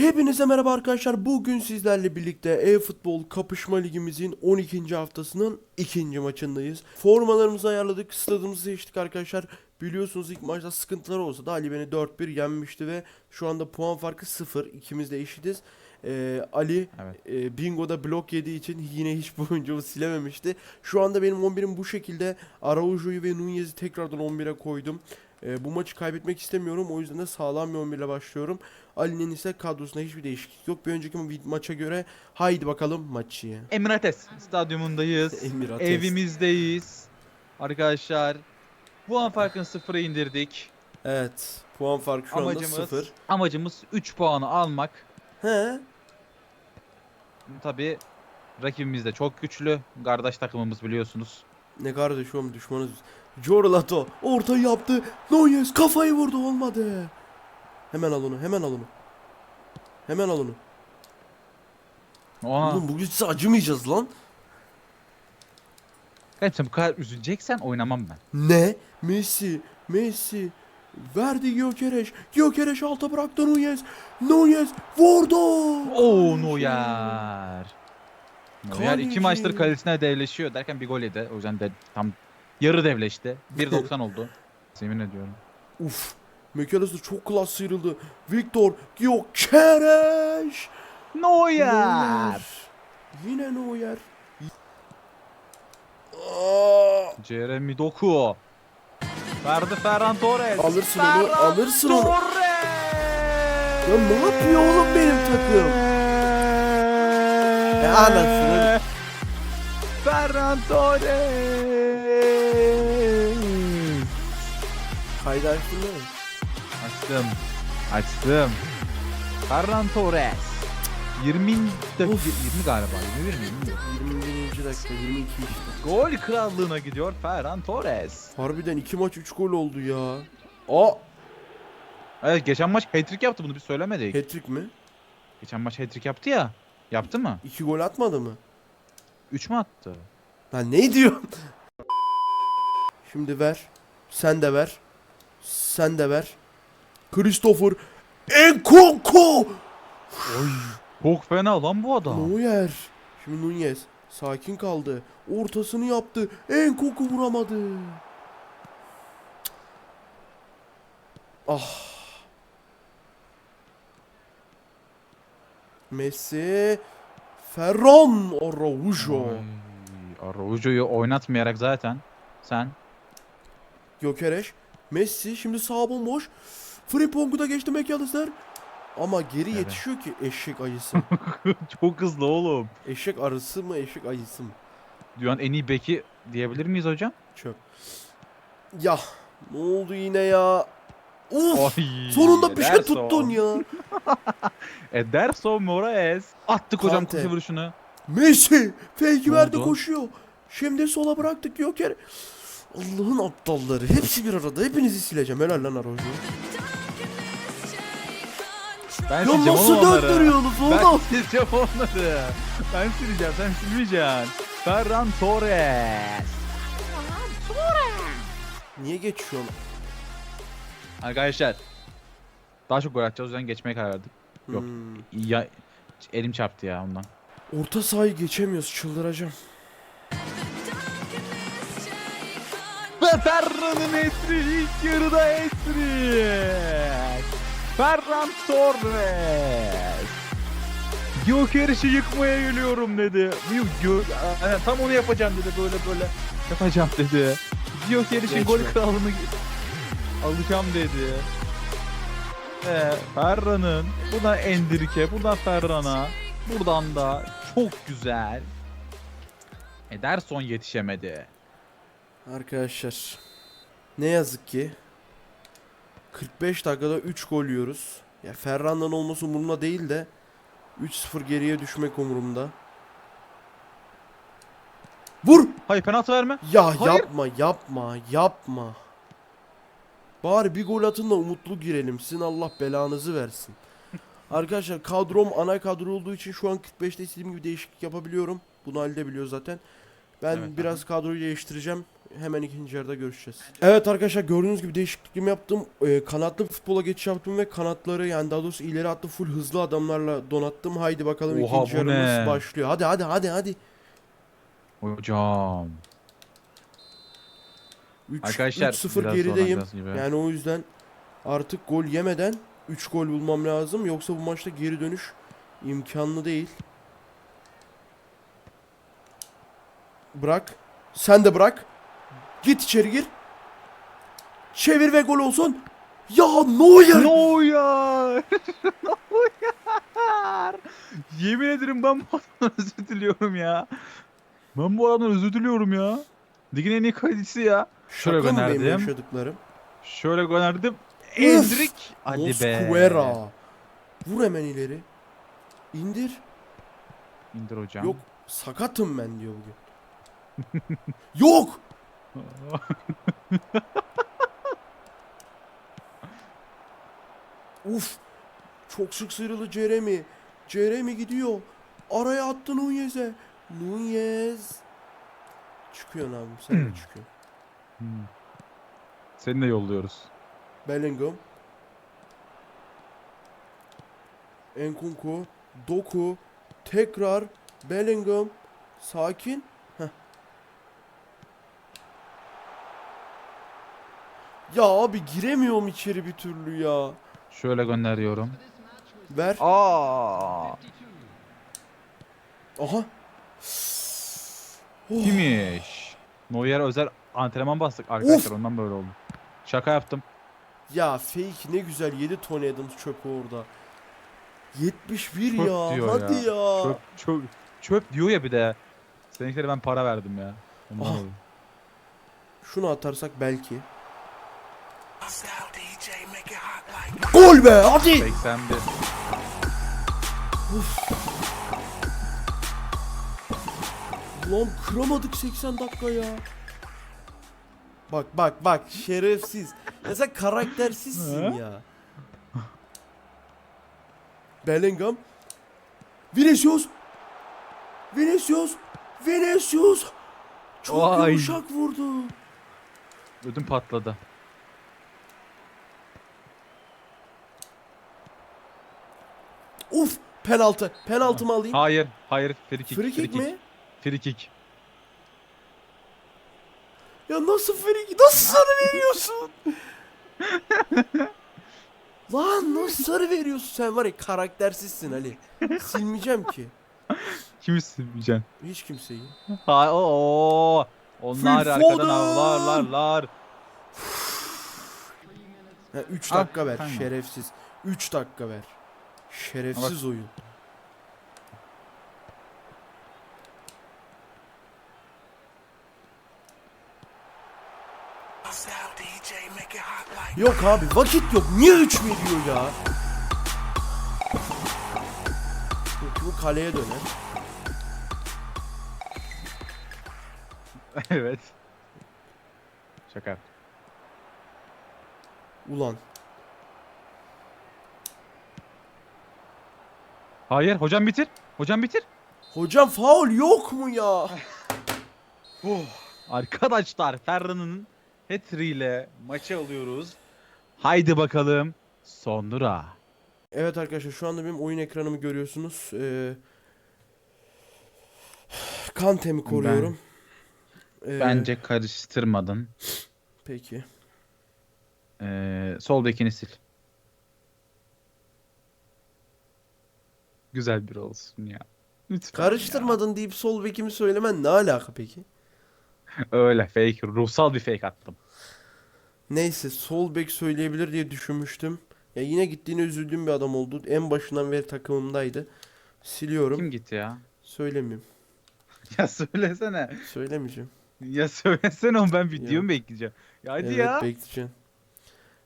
Hepinize merhaba arkadaşlar. Bugün sizlerle birlikte e-futbol kapışma ligimizin 12. haftasının ikinci maçındayız. Formalarımızı ayarladık, stadımızı seçtik arkadaşlar. Biliyorsunuz ilk maçta sıkıntılar olsa da Ali beni 4-1 yenmişti ve şu anda puan farkı 0. İkimiz de eşitiz. Ee, Ali Evet. e, Bingo'da blok yediği için yine hiç bu oyuncumu silememişti. Şu anda benim 11'im bu şekilde. Araujo'yu ve Nunez'i tekrardan 11'e koydum. E, bu maçı kaybetmek istemiyorum. O yüzden de sağlam bir 11 ile başlıyorum. Ali'nin ise kadrosunda hiçbir değişiklik yok. Bir önceki ma- maça göre haydi bakalım maçı. Emirates stadyumundayız. Emirates. Evimizdeyiz. Arkadaşlar puan farkını sıfıra indirdik. Evet. Puan farkı şu anda Amacımız 0. amacımız 3 puanı almak. He. Tabi rakibimiz de çok güçlü. Kardeş takımımız biliyorsunuz. Ne kardeş oğlum düşmanız. Jorlato ortayı yaptı. Nunez kafayı vurdu olmadı. Hemen al onu hemen al onu. Hemen al onu. Ona Oğlum bugün size acımayacağız lan. Kardeşim sen bu kadar üzüleceksen oynamam ben. Ne? Messi, Messi. Verdi Gyökeres. Gyökeres alta bıraktı Nunez. Nunez vurdu. Oo Neuer. Neuer iki maçtır kalesine devleşiyor derken bir gol yedi. O yüzden de tam yarı devleşti. 1.90 oldu. Yemin ediyorum. Uf. McAllister çok klas sıyrıldı. Victor Gyökeres. Neuer. Yine Neuer. Aa, Jeremy Doku. Verdi Ferran Torres. Alırsın onu, Ferran alırsın onu. Torres. Ya ne yapıyor oğlum benim takım? Ya anasını- Ferran Torres. Değil mi? Açtım. Açtım. Ferran Torres. 20 dakika, Of. 20 galiba. 21 mi? 20 mi? 21. dakika 22 işte. Gol krallığına gidiyor Ferran Torres. Harbiden 2 maç 3 gol oldu ya. Aa Evet geçen maç hat-trick yaptı bunu bir söylemedik. hat-trick mi? Geçen maç hat-trick yaptı ya. Yaptı mı? 2 gol atmadı mı? 3 mü attı? Lan ne diyorsun? Şimdi ver. Sen de ver. Sen de ver. Christopher Enkunku. Çok fena lan bu adam. Neuer. Şimdi Nunez. Sakin kaldı. Ortasını yaptı. Enkunku vuramadı. Ah. Messi. Ferran Araujo. Araujo'yu oynatmayarak zaten sen Gökereş. Messi şimdi sağ bomboş. Frimpong'u da geçti McAllister. Ama geri yetişiyor ki eşek ayısı. çok hızlı oğlum. eşek arısı mı eşek ayısı mı? Dünyanın en iyi beki diyebilir miyiz hocam? Çöp. Ya ne oldu yine ya? Uf! Ay, Sonunda bir şey Ederson. tuttun ya. Ederson Moraes. Attık hocam Kante. kutu vuruşunu. Messi fake Ne verdi oldu? koşuyor. Şimdi sola bıraktık Göker. Allah'ın aptalları. Hepsi bir arada. Hepinizi sileceğim. Helal lan Araujo. Ben Ya sileceğim nasıl oğlum onları. döndürüyorsunuz Ben oğlum? sileceğim onları. Ben sileceğim sen silmeyeceksin. Ferran Torres. Niye geçiyorsun? Arkadaşlar. Daha çok gol atacağız o yüzden geçmeye karar verdik. Yok. Hmm. Ya elim çarptı ya ondan. Orta sahayı geçemiyoruz. Çıldıracağım. Ve Ferran'ın esri ilk yarıda esri. Ferran Torres. Gökeriş'i yıkmaya geliyorum dedi. Yok, Aynen, tam onu yapacağım dedi böyle böyle. Yapacağım dedi. Gökeriş'in gol Geçme. kralını alacağım dedi. Ve Ferran'ın buradan Endirike, buradan Ferran'a, buradan da çok güzel. Ederson yetişemedi. Arkadaşlar ne yazık ki 45 dakikada 3 gol yiyoruz. Ya Ferran'dan olması umurumda değil de 3-0 geriye düşmek umurumda. Vur! Hayır penaltı verme. Ya Hayır. yapma yapma yapma. Bari bir gol atın da umutlu girelim. Sizin Allah belanızı versin. Arkadaşlar kadrom ana kadro olduğu için şu an 45'te istediğim gibi değişiklik yapabiliyorum. Bunu halde biliyor zaten. Ben Evet, biraz kadroyu değiştireceğim. Hemen ikinci yarıda görüşeceğiz. Evet arkadaşlar gördüğünüz gibi değişikliğimi yaptım. Ee, kanatlı futbola geçiş yaptım ve kanatları yani daha doğrusu ileri attı full hızlı adamlarla donattım. Haydi bakalım Oha, ikinci bu yarımız ne? başlıyor. Hadi hadi hadi hadi. Hocam. 3 Arkadaşlar 3-0 biraz gerideyim. zorlanacağız gibi. Yani o yüzden artık gol yemeden 3 gol bulmam lazım. Yoksa bu maçta geri dönüş imkanlı değil. Bırak. Sen de bırak. Git içeri gir. Çevir ve gol olsun. Ya Neuer. Neuer! Neuer! Yemin ederim ben bu adamdan özür diliyorum ya. Ben bu adamdan özür diliyorum ya. Ligin en iyi kalecisi ya. Şöyle Şaka mı benim gönderdim. yaşadıklarım? Şöyle gönderdim. Endrik. Hadi be. Mosquera. Vur hemen ileri. İndir. İndir hocam. Yok sakatım ben diyor bugün. Yok. Uf. Çok sık sıyrıldı Jeremy. Jeremy gidiyor. Araya attı Nunez'e. Nunez. Çıkıyorsun abim sen de çıkıyorsun. Hmm. Seni de yolluyoruz. Bellingham. Enkunku. Doku. Tekrar. Bellingham. Sakin. Ya abi giremiyorum içeri bir türlü ya. Şöyle gönderiyorum. Ver. Aa! Aha. Oh. Kimmiş? Neuer özel antrenman bastık arkadaşlar ondan böyle oldu. Şaka yaptım. Ya fake ne güzel yedi Tony Adams çöpü orada. 71 Çöp ya. diyor Hadi ya. ya. Çöp, çöp, çöp diyor ya bir de. Seninkilere ben para verdim ya. Ondan Ah. oldu. Şunu atarsak belki. Gol be hadi. 81. Lan kıramadık 80 dakika ya. Bak bak bak şerefsiz. Ya sen karaktersizsin ya. Bellingham. Vinicius. Vinicius. Vinicius. Çok Vay. yumuşak vurdu. Ödüm patladı. Uf penaltı. Penaltı mı alayım? Hayır, hayır. Free kick. Free kick mi? Free kick. Ya nasıl free kick? Nasıl sarı veriyorsun? Lan nasıl sarı veriyorsun sen var ya karaktersizsin Ali. Silmeyeceğim ki. Kimi silmeyeceksin? Hiç kimseyi. Ha o. Onlar Phil arkadan Foden! avlarlarlar. Ha 3 Ah, dakika ver şerefsiz. 3 dakika ver. Şerefsiz oyun. Yok abi vakit yok. Niye 3 veriyor ya? Yok, bu kaleye döner. evet. Şaka. Ulan. Hayır, hocam bitir. Hocam bitir. Hocam faul yok mu ya? Arkadaşlar Ferran'ın hat ile maçı alıyoruz. Haydi bakalım. Sonra. Evet arkadaşlar şu anda benim oyun ekranımı görüyorsunuz. Ee, Kante'mi koruyorum. Ee, Bence karıştırmadın. Peki. Ee, sol bekini sil. Güzel bir olsun ya. Lütfen Karıştırmadın deyip sol bekimi söylemen ne alaka peki? ya. Öyle fake. Ruhsal bir fake attım. Neyse sol bek söyleyebilir diye düşünmüştüm. Ya yine gittiğine üzüldüğüm bir adam oldu. En başından beri takımımdaydı. Siliyorum. Kim gitti ya? Söylemiyorum. Ya söylesene. Söylemeyeceğim. Ya söylesene oğlum ben videomu bekleyeceğim. Ya hadi evet ya. bekleyeceğim.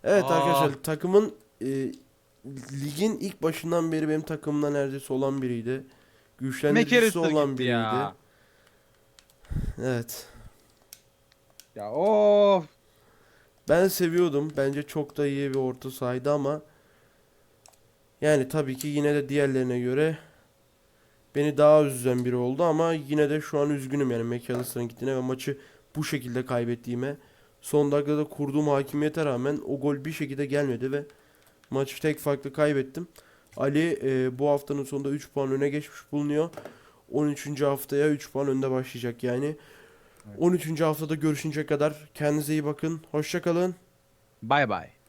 Evet Aa. arkadaşlar takımın e, ligin ilk başından beri benim takımımda neredeyse olan biriydi. Güçlendiricisi McAllister olan gitti biriydi. ya. Evet. Ya of. Ben seviyordum. Bence çok da iyi bir orta sahaydı ama yani tabii ki yine de diğerlerine göre beni daha üzen biri oldu ama yine de şu an üzgünüm yani McAllister'ın gittiğine ve maçı bu şekilde kaybettiğime. Son dakikada kurduğum hakimiyete rağmen o gol bir şekilde gelmedi ve maçı tek farklı kaybettim. Ali e, bu haftanın sonunda 3 puan öne geçmiş bulunuyor. 13. haftaya 3 puan önde başlayacak yani. 13. haftada görüşünceye kadar kendinize iyi bakın. Hoşça kalın. Bay bay.